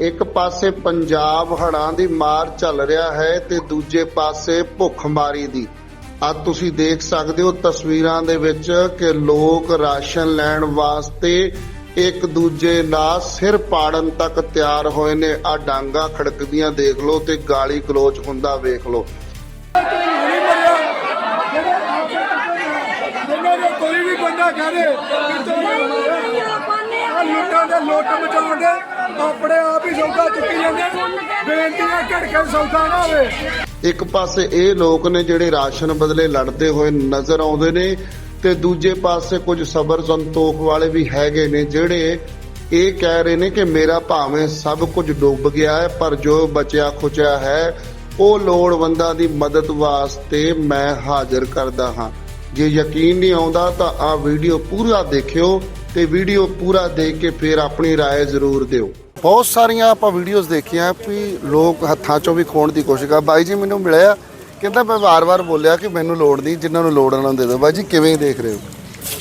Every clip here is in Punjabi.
ਇੱਕ ਪਾਸੇ ਪੰਜਾਬ ਹੜ੍ਹਾਂ ਦੀ ਮਾਰ ਚੱਲ ਰਿਹਾ ਹੈ ਤੇ ਦੂਜੇ ਪਾਸੇ ਭੁੱਖਮਾਰੀ ਦੀ। ਅੱਜ ਤੁਸੀਂ ਦੇਖ ਸਕਦੇ ਹੋ ਤਸਵੀਰਾਂ ਦੇ ਵਿੱਚ ਕਿ ਲੋਕ ਰਾਸ਼ਨ ਲੈਣ ਵਾਸਤੇ ਇੱਕ ਦੂਜੇ ਨਾਲ ਸਿਰ ਪਾੜਨ ਤੱਕ ਤਿਆਰ ਹੋਏ ਨੇ। ਆ ਡਾਂਗਾ ਖੜਕਦੀਆਂ ਦੇਖ ਲਓ ਤੇ ਗਾਲੀ ਗਲੋਚ ਹੁੰਦਾ ਵੇਖ ਲਓ। ਦੇ ਕੋਈ ਵੀ ਬੰਦਾ ਕਹਦੇ ਕਿਤੇ ਆ ਲੁੱਟਾਂ ਦੇ ਲੁੱਟ ਮਚਾਉਣ ਦੇ ਆਪਣੇ ਆਪ ਹੀ ਸੌਦਾ ਚੁੱਕੀ ਜਾਂਦੇ। ਬੇਨਤੀਆਂ ਝੜਕੇ ਸੌਦਾ ਨਾ ਹੋਵੇ। ਇੱਕ ਪਾਸੇ ਇਹ ਲੋਕ ਨੇ ਜਿਹੜੇ ਰਾਸ਼ਨ ਬਦਲੇ ਲੜਦੇ ਹੋਏ ਨਜ਼ਰ ਆਉਂਦੇ ਨੇ ਤੇ ਦੂਜੇ ਪਾਸੇ ਕੁਝ ਸਬਰ ਸੰਤੋਖ ਵਾਲੇ ਵੀ ਹੈਗੇ ਨੇ ਜਿਹੜੇ ਇਹ ਕਹਿ ਰਹੇ ਨੇ ਕਿ ਮੇਰਾ ਭਾਵੇਂ ਸਭ ਕੁਝ ਡੁੱਬ ਗਿਆ ਹੈ ਪਰ ਜੋ ਬਚਿਆ ਖੁਚਿਆ ਹੈ ਉਹ ਲੋੜਵੰਦਾਂ ਦੀ ਮਦਦ ਵਾਸਤੇ ਮੈਂ ਹਾਜ਼ਰ ਕਰਦਾ ਹਾਂ। ਜੇ ਯਕੀਨ ਨਹੀਂ ਆਉਂਦਾ ਤਾਂ ਆ ਵੀਡੀਓ ਪੂਰਾ ਦੇਖਿਓ ਤੇ ਵੀਡੀਓ ਪੂਰਾ ਦੇਖ ਕੇ ਫਿਰ ਆਪਣੀ رائے ਜ਼ਰੂਰ ਦਿਓ ਬਹੁਤ ਸਾਰੀਆਂ ਆਪਾਂ ਵੀਡੀਓਜ਼ ਦੇਖੀਆਂ ਵੀ ਲੋਕ ਹੱਥਾਂ ਚੋਂ ਵੀ ਖੋਣ ਦੀ ਕੋਸ਼ਿਸ਼ ਕਰ ਬਾਈ ਜੀ ਮੈਨੂੰ ਮਿਲਿਆ ਕਹਿੰਦਾ ਮੈਂ ਵਾਰ-ਵਾਰ ਬੋਲਿਆ ਕਿ ਮੈਨੂੰ ਲੋੜ ਨਹੀਂ ਜਿਨ੍ਹਾਂ ਨੂੰ ਲੋੜ ਉਹਨਾਂ ਨੂੰ ਦੇ ਦਿਓ ਬਾਈ ਜੀ ਕਿਵੇਂ ਦੇਖ ਰਹੇ ਹੋ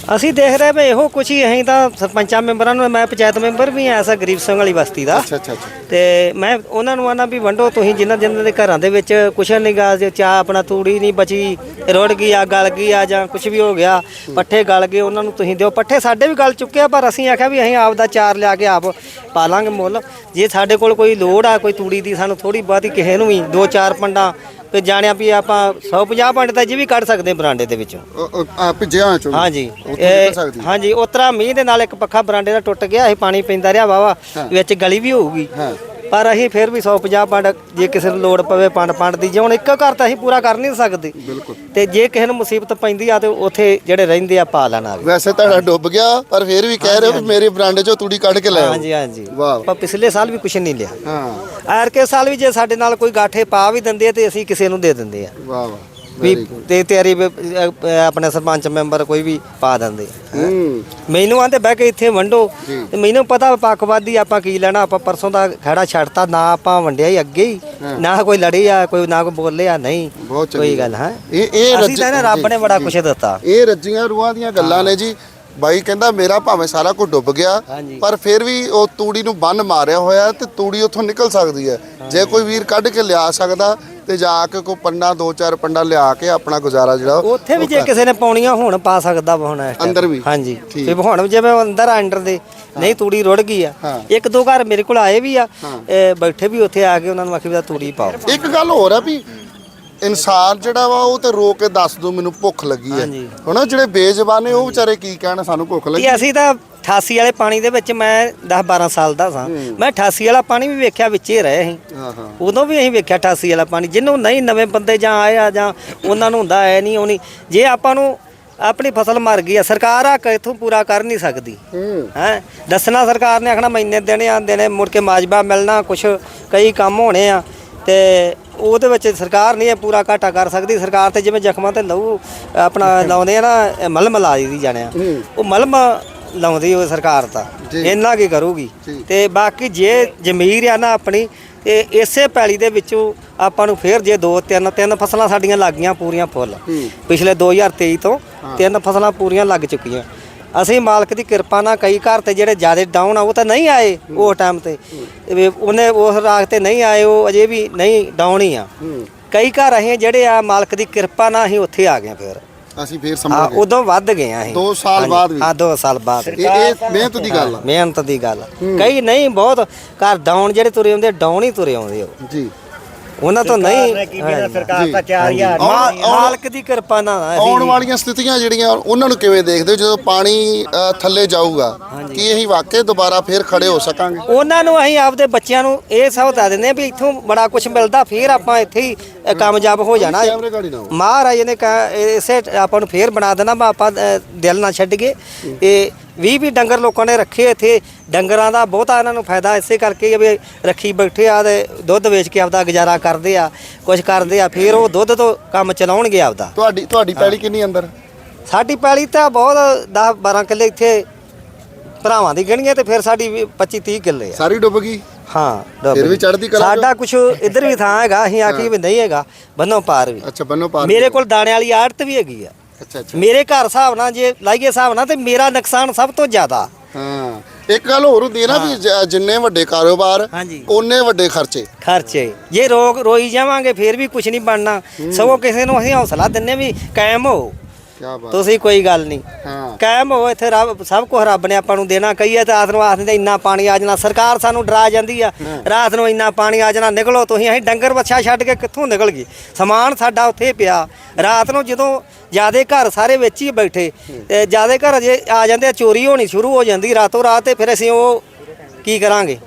ਅਸੀਂ ਦੇਖ ਰਹੇ ਵੀ ਇਹੋ ਕੁਛ ਹੀ ਅਸੀਂ ਤਾਂ ਸਰਪੰਚਾਂ ਮੈਂਬਰਾਂ ਨੂੰ ਮੈਂ ਪੰਚਾਇਤ ਮੈਂਬਰ ਵੀ ਐ ਐਸਾ ਗਰੀਬ ਸਿੰਘ ਵਾਲੀ ਬਸਤੀ ਦਾ। ਅੱਛਾ ਅੱਛਾ ਅੱਛਾ। ਤੇ ਮੈਂ ਉਹਨਾਂ ਨੂੰ ਆਨਾ ਵੀ ਵੰਡੋ ਤੁਸੀਂ ਜਿਨ੍ਹਾਂ ਜਿਨ੍ਹਾਂ ਦੇ ਘਰਾਂ ਦੇ ਵਿੱਚ ਕੁਛ ਨਹੀਂ ਗਾ ਜੇ ਚਾਹ ਆਪਣਾ ਤੂੜੀ ਨਹੀਂ ਬਚੀ ਰੁੜ ਗਈ ਆ ਗਲ ਗਈ ਆ ਜਾਂ ਕੁਛ ਵੀ ਹੋ ਗਿਆ ਪੱਠੇ ਗਲ ਗਏ ਉਹਨਾਂ ਨੂੰ ਤੁਸੀਂ ਦਿਓ। ਪੱਠੇ ਸਾਡੇ ਵੀ ਗਲ ਚੁੱਕੇ ਆ ਪਰ ਅਸੀਂ ਆਖਿਆ ਵੀ ਅਸੀਂ ਆਪ ਦਾ ਚਾਰ ਲਿਆ ਕੇ ਆਪ ਪਾ ਲਾਂਗੇ ਮੁੱਲ। ਜੇ ਸਾਡੇ ਕੋਲ ਕੋਈ ਲੋੜ ਆ ਕੋਈ ਤੂੜੀ ਦੀ ਸਾਨੂੰ ਥੋੜੀ ਬਹੁਤੀ ਕਿਸੇ ਨੂੰ ਵੀ ਦੋ ਚਾਰ ਪੰਡਾਂ ਤੇ ਜਾਣਿਆ ਵੀ ਆਪਾਂ 150 ਪੰਡ ਤਾਂ ਜੀ ਵੀ ਕੱਢ ਸਕਦੇ ਹਾਂ ਬਰਾਂਡੇ ਦੇ ਵਿੱਚੋਂ। ਉਹ- ਉਹ ਆ ਭਿੱਜਿਆ ਚੋਂ ਹਾਂਜੀ। ਉੱਥੋਂ ਇਹ- ਨਿਕਲ ਸਕਦੀ ਹਾਂਜੀ ਉਤਰਾ ਮੀਂਹ ਦੇ ਨਾਲ ਇੱਕ ਪੱਖਾ ਬਰਾਂਡੇ ਦਾ ਟੁੱਟ ਗਿਆ ਇਹ ਪਾਣੀ ਪੈਂਦਾ ਰਿਹਾ ਵਾਵਾ ਵਿੱਚ ਗਲੀ ਵੀ ਹੋਊਗੀ। ਹਾਂ। ਪਰ ਅਸੀਂ ਫਿਰ ਵੀ 150 ਪੰਡ ਜੇ ਕਿਸੇ ਨੂੰ ਲੋੜ ਪਵੇ ਪੰਡ ਪੰਡ ਦੀ ਜੇ ਹੁਣ ਇੱਕ ਘਰ ਤਾਂ ਅਸੀਂ ਪੂਰਾ ਕਰ ਨਹੀਂ ਸਕਦੇ। ਬਿਲਕੁਲ। ਤੇ ਜੇ ਕਿਸੇ ਨੂੰ ਮੁਸੀਬਤ ਪੈਂਦੀ ਆ ਤੇ ਉੱਥੇ ਜਿਹੜੇ ਰਹਿੰਦੇ ਆ ਪਾ ਲੈਣਾ ਵੈਸੇ ਤੁਹਾਡਾ ਡੁੱਬ ਗਿਆ ਪਰ ਫਿਰ ਵੀ ਕਹਿ ਰਹੇ ਹੋ ਵੀ ਮੇਰੇ ਬਰਾਂਡੇ ਚੋਂ ਤੂੜੀ ਕੱਢ ਕੇ ਲੈ ਆਓ। ਹਾਂਜੀ ਹਾਂਜੀ। ਵਾਹ। ਪਰ ਪਿਛਲੇ ਸਾਲ ਵੀ ਕੁਛ ਨਹੀਂ ਲਿਆ। ਹਾਂ। ਐਰ ਕੇ ਸਾਲ ਵੀ ਜੇ ਸਾਡੇ ਨਾਲ ਕੋਈ ਗਾਠੇ ਪਾ ਵੀ ਦਿੰਦੇ ਆ ਤੇ ਅਸੀਂ ਕਿਸੇ ਨੂੰ ਦੇ ਦਿੰਦੇ ਆ। ਵਾਹ ਵਾਹ। ਵੀ ਤੇ ਤੇਰੀ ਵੀ, ਅ, ਅ, ਆਪਣੇ ਸਰਪੰਚ ਮੈਂਬਰ ਕੋਈ ਵੀ ਪਾ ਦਿੰਦੇ ਆ ਹੂੰ। ਮੈਨੂੰ ਆਂਦੇ ਬਹਿ ਕੇ ਇੱਥੇ ਵੰਡੋ। ਤੇ ਮੈਨੂੰ ਪਤਾ ਪੱਕਵਾਦੀ ਆਪਾਂ ਕੀ ਲੈਣਾ ਆਪਾਂ ਪਰਸੋਂ ਦਾ ਖੜਾ ਛੱਡਤਾ ਨਾ ਆਪਾਂ ਵੰਡਿਆ ਹੀ ਅੱਗੇ ਹੀ। ਨਾ ਕੋਈ ਲੜੀ ਆ ਕੋਈ ਨਾ ਕੋਈ ਬੋਲਿਆ ਨਹੀਂ ਬਹੁਤ ਚੰਗੀ ਕੋਈ ਗੱਲ। ਹੈ? ਇਹ ਇਹ ਅਸੀਂ ਤਾਂ ਨਾ ਰੱਬ ਨੇ ਬੜਾ ਕੁਛ ਦਿੱਤਾ। ਇਹ ਰੱਜੀਆਂ ਰੂਹਾਂ ਦੀਆਂ ਗੱਲਾਂ ਨੇ ਜੀ। ਬਾਈ ਕਹਿੰਦਾ ਮੇਰਾ ਭਾਵੇਂ ਸਾਰਾ ਕੁਝ ਡੁੱਬ ਗਿਆ ਹਾਂਜੀ। ਪਰ ਫਿਰ ਵੀ ਉਹ ਤੂੜੀ ਨੂੰ ਬੰਨ ਮਾਰਿਆ ਹੋਇਆ ਤੇ ਤੂੜੀ ਉੱਥੋਂ ਨਿਕਲ ਸਕਦੀ ਹੈ। ਜੇ ਕੋਈ ਵੀਰ ਕੱਢ ਕੇ ਲਿਆ ਸਕਦਾ ਤੇ ਜਾ ਕੇ ਕੋਈ ਪੰਡਾ ਦੋ ਚਾਰ ਪੰਡਾ ਲਿਆ ਕੇ ਆਪਣਾ ਗੁਜ਼ਾਰਾ ਜਿਹੜਾ ਉੱਥੇ ਵੀ ਜੇ ਕਿਸੇ ਨੇ ਪਾਉਣੀਆਂ ਹੁਣ ਪਾ ਸਕਦਾ ਹੁਣ। ਅੰਦਰ ਵੀ? ਹਾਂਜੀ। ਤੇ ਹੁਣ ਜਿਵੇਂ ਅੰਦਰ ਆ ਅੰਡਰ ਦੇ ਨਹੀਂ ਤੂੜੀ ਰੁੜ ਗਈ ਆ। ਇੱਕ ਦੋ ਘਰ ਮੇਰੇ ਕੋਲ ਆਏ ਵੀ ਆ ਬੈਠੇ ਵੀ ਉੱਥੇ ਆ ਕੇ ਉਹਨਾਂ ਨੂੰ ਆਖੀ ਵੀ ਤੂੜੀ ਪਾਓ ਇੱਕ ਗੱਲ ਹੋਰ ਆ ਵੀ ਇਨਸਾਨ ਜਿਹੜਾ ਵਾ ਉਹ ਤੇ ਰੋ ਕੇ ਦੱਸ ਦੋ ਮੈਨੂੰ ਭੁੱਖ ਲੱਗੀ ਹੈ। ਹਨਾ ਜਿਹੜੇ ਬੇਜ਼ਬਾਨ ਨੇ ਉਹ ਵਿਚਾਰੇ ਕੀ ਕਹਿਣ ਸਾਨੂੰ ਭੁੱਖ ਲੱਗੀ ਕਿ ਅਸੀਂ ਤਾਂ 88 ਵਾਲੇ ਪਾਣੀ ਦੇ ਵਿੱਚ ਮੈਂ 10 12 ਸਾਲ ਦਾ ਸਾਂ। ਮੈਂ 88 ਵਾਲਾ ਪਾਣੀ ਵੀ ਵੇਖਿਆ ਵਿੱਚ ਹੀ ਰਹੇ ਅਸੀਂ। ਹਾਂ ਹਾਂ। ਉਦੋਂ ਵੀ ਅਸੀਂ ਵੇਖਿਆ 88 ਵਾਲਾ ਪਾਣੀ। ਜਿਹਨੂੰ ਨਹੀਂ ਨਵੇਂ ਬੰਦੇ ਜਾਂ ਆਏ ਆ ਜਾਂ ਉਹਨਾਂ ਨੂੰ ਹੁੰਦਾ ਐ ਨਹੀਂ ਆਉਣੀ ਜੇ ਆਪਾਂ ਨੂੰ ਆਪਣੀ ਫਸਲ ਮਰ ਗਈ ਆ ਸਰਕਾਰ ਆ ਕਿਥੋਂ ਪੂਰਾ ਕਰ ਨਹੀਂ ਸਕਦੀ। ਹੂੰ। ਦੱਸਣਾ ਸਰਕਾਰ ਨੇ ਆਖਣਾ ਮਹੀਨੇ ਦੇਣੇ ਆ ਦੇਣੇ ਮੁੜ ਕੇ ਮਾਜਬਾ ਮਿਲਣਾ ਕੁਛ ਕਈ ਕੰਮ ਹੋਣੇ ਆ। ਤੇ ਉਹਦੇ ਵਿੱਚ ਸਰਕਾਰ ਨਹੀਂ ਇਹ ਪੂਰਾ ਘਾਟਾ ਕਰ ਸਕਦੀ। ਸਰਕਾਰ ਤੇ ਜਿਵੇਂ ਜ਼ਖਮਾਂ ਤੇ ਲਹੂ ਆਪਣਾ ਲਾਉਂਦੇ ਆ ਨਾ ਮਲਮ ਲਾ ਦੀ ਜਾਣਿਆ। ਉਹ ਮਲਮ ਲਾਉਂਦੀ ਉਹ ਸਰਕਾਰ ਤਾਂ। ਜੀ। ਇੰਨਾ ਕੀ ਕਰੂਗੀ। ਜੀ। ਤੇ ਬਾਕੀ ਜੇ ਜ਼ਮੀਰ ਆ ਨਾ ਆਪਣੀ ਤੇ ਇਸੇ ਪੈਲੀ ਦੇ ਵਿੱਚੋਂ ਆਪਾਂ ਨੂੰ ਫੇਰ ਜੇ ਦੋ ਤਿੰਨ ਤਿੰਨ ਫਸਲਾਂ ਸਾਡੀਆਂ ਲੱਗ ਗਈਆਂ ਪੂਰੀਆਂ ਫੁੱਲ। ਹੂੰ। ਪਿਛਲੇ 2023 ਤੋਂ ਤਿੰਨ ਫਸਲਾਂ ਪੂਰੀਆਂ ਲੱਗ ਚੁੱਕੀਆਂ। ਅਸੀਂ ਮਾਲਕ ਦੀ ਕਿਰਪਾ ਨਾਲ ਕਈ ਘਰ ਤੇ ਜਿਹੜੇ ਜ਼ਿਆਦਾ ਡਾਊਨ ਆ ਉਹ ਤਾਂ ਨਹੀਂ ਆਏ ਉਹ ਟਾਈਮ ਤੇ। ਵੀ ਉਹਨੇ ਉਸ ਰਾਗ ਤੇ ਨਹੀਂ ਆਏ ਉਹ ਅਜੇ ਵੀ ਨਹੀਂ ਡਾਊਨ ਹੀ ਆ। ਹੂੰ। ਕਈ ਘਰ ਅਸੀਂ ਜਿਹੜੇ ਆ ਮਾਲਕ ਦੀ ਕਿਰਪਾ ਨਾਲ ਅਸੀਂ ਉੱਥੇ ਆ ਗਏ ਫਿਰ। ਅਸੀਂ ਫੇਰ ਸਮਝ ਗਏ ਉਦੋਂ ਵੱਧ ਗਏ ਆ ਅਸੀਂ। ਦੋ ਸਾਲ ਹਾਂਜੀ, ਬਾਅਦ ਵੀ। ਹਾਂ 2 ਸਾਲ ਬਾਅਦ। ਇਹ ਇਹ ਮਿਹਨਤ ਦੀ ਗੱਲ ਆ। ਮਿਹਨਤ ਦੀ ਗੱਲ ਕਈ ਨਹੀਂ ਬਹੁਤ ਘਰ ਡਾਊਨ ਜਿਹੜੇ ਤੁਰੇ ਆਉਂਦੇ ਡਾਊਨ ਹੀ ਤੁਰੇ ਆਉਂਦੇ ਉਹ। ਜੀ। ਉਹਨਾਂ ਤੋਂ ਨਹੀਂ ਸਰਕਾਰ ਤਾਂ ਜੀ। 4000 ਆਉਣ- ਆਉਣ- ਮਾਲਕ ਦੀ ਕਿਰਪਾ ਨਾਲ ਆਉਣ। ਵਾਲੀਆਂ ਸਥਿਤੀਆਂ ਜਿਹੜੀਆਂ ਉਹਨਾਂ ਨੂੰ ਕਿਵੇਂ ਦੇਖਦੇ ਹੋ ਜਦੋਂ ਪਾਣੀ ਥੱਲੇ ਜਾਊਗਾ? ਕੀ ਅਸੀਂ ਵਾਕਈ ਦੁਬਾਰਾ ਫੇਰ ਖੜੇ ਹੋ ਸਕਾਂਗੇ? ਉਹਨਾਂ ਨੂੰ ਅਸੀਂ ਆਪਦੇ ਬੱਚਿਆਂ ਨੂੰ ਇਹ ਸਭ ਦੱਸ ਦਿੰਦੇ ਆ ਵੀ ਇੱਥੋਂ ਬੜਾ ਕੁਝ ਮਿਲਦਾ ਫਿਰ ਆਪਾਂ ਇੱਥੇ ਹੀ ਕਾਮਯਾਬ ਹੋ ਜਾਣਾ। ਮਹਾਰਾਜ ਨੇ ਕਹਾ ਇਸੇ ਆਪਾਂ ਨੂੰ ਫੇਰ ਬਣਾ ਦੇਣਾ ਆਪਾਂ ਦਿਲ ਨਾ ਛੱਡ ਕੇ। ਤੇ 20 ਵੀ ਡੰਗਰ ਲੋਕਾਂ ਨੇ ਰੱਖੇ ਇੱਥੇ। ਡੰਗਰਾਂ ਦਾ ਬਹੁਤਾ ਇਹਨਾਂ ਨੂੰ ਫਾਇਦਾ ਇਸੇ ਕਰਕੇ ਹੀ ਵੀ ਰੱਖੀ ਬੈਠੇ ਆ ਤੇ ਦੁੱਧ ਵੇਚ ਕੇ ਆਪਦਾ ਗੁਜ਼ਾਰਾ ਕਰਦੇ ਆ ਕੁਝ ਕਰਦੇ ਆ ਫਿਰ ਉਹ ਦੁੱਧ ਤੋਂ ਕੰਮ ਚਲਾਉਣਗੇ ਆਪਦਾ। ਤੁਹਾਡੀ ਤੁਹਾਡੀ ਪੈਲੀ ਕਿੰਨੀ ਅੰਦਰ? ਸਾਡੀ ਪੈਲੀ ਤਾਂ ਬਹੁਤ 10 12 ਕਿੱਲੇ ਇੱਥੇ ਭਰਾਵਾਂ ਦੀ ਗਿਣੀਏ ਤੇ ਫਿਰ ਸਾਡੀ 25 30 ਕਿੱਲੇ ਆ। ਸਾਰੀ ਡੁੱਬ ਗਈ? ਹਾਂ ਫਿਰ ਵੀ ਗਈ। ਚੜ੍ਹਦੀ ਕਲਾ ਸਾਡਾ ਕੁਝ ਇੱਧਰ ਵੀ ਥਾਂ ਹੈਗਾ ਅਸੀਂ ਆਖੀ ਵੀ ਨਹੀਂ ਹੈਗਾ ਬੰਨੋ ਪਾਰ ਵੀ। ਅੱਛਾ ਬੰਨੋ ਪਾਰ ਮੇਰੇ ਕੋਲ ਦਾਣੇ ਵਾਲੀ ਆੜਤ ਵੀ ਹੈਗੀ ਆ। ਅੱਛਾ ਅੱਛਾ। ਮੇਰੇ ਘਰ ਹਿਸਾਬ ਨਾਲ ਜੇ ਲਾਈਏ ਹਿਸਾਬ ਨਾਲ ਤੇ ਮੇਰਾ ਨੁਕਸਾਨ ਸਭ ਤੋਂ ਜ਼ਿਆਦਾ। ਹਾਂ ਇੱਕ ਗੱਲ ਹੋਰ ਹੁੰਦੀ ਹੈ ਨਾ ਵੀ ਜ- ਜਿੰਨੇ ਵੱਡੇ ਕਾਰੋਬਾਰ ਹਾਂਜੀ। ਓਨੇ ਵੱਡੇ ਖਰਚੇ। ਖਰਚੇ। ਜੇ ਰੋਗ ਰੋਈ ਜਾਵਾਂਗੇ ਫੇਰ ਵੀ ਕੁਝ ਨਹੀਂ ਬਣਨਾ। ਸਗੋਂ ਕਿਸੇ ਨੂੰ ਅਸੀਂ ਹੌਸਲਾ ਦਿੰਨੇ ਵੀ ਕਾਇਮ ਹੋ। ਕੀ ਬਾਤ ਤੁਸੀਂ ਕੋਈ ਗੱਲ ਨਹੀਂ। ਹਾਂ। ਕਾਇਮ ਹੋ ਇੱਥੇ ਰੱਬ ਸਭ ਕੁਝ ਰੱਬ ਨੇ ਆਪਾਂ ਨੂੰ ਦੇਣਾ। ਕਹੀਏ ਤੇ ਰਾਤ ਨੂੰ ਆਖਦੇ ਇੰਨਾ ਪਾਣੀ ਆ ਜਾਣਾ। ਸਰਕਾਰ ਸਾਨੂੰ ਡਰਾ ਜਾਂਦੀ ਆ। ਰਾਤ ਨੂੰ ਇੰਨਾ ਪਾਣੀ ਆ ਜਾਣਾ। ਨਿਕਲੋ ਤੁਸੀਂ ਅਸੀਂ ਡੰਗਰ ਬੱਛਾ ਛੱਡ ਕੇ ਕਿੱਥੋਂ ਨਿਕਲ ਗਏ? ਸਮਾਨ ਸਾਡਾ ਉੱਥੇ ਪਿਆ। ਰਾਤ ਨੂੰ ਜਦੋਂ ਜਿਆਦੇ ਘਰ ਸਾਰੇ ਵਿੱਚ ਹੀ ਬੈਠੇ ਤੇ ਜਿਆਦੇ ਘਰ ਜੇ ਆ ਜਾਂਦੇ ਆ, ਚੋਰੀ ਹੋਣੀ ਸ਼ੁਰੂ ਹੋ ਜਾਂਦੀ। ਰਾਤੋਂ ਰਾਤ ਤੇ ਫਿਰ ਅਸੀਂ ਉਹ ਕੀ ਕਰਾਂਗੇ?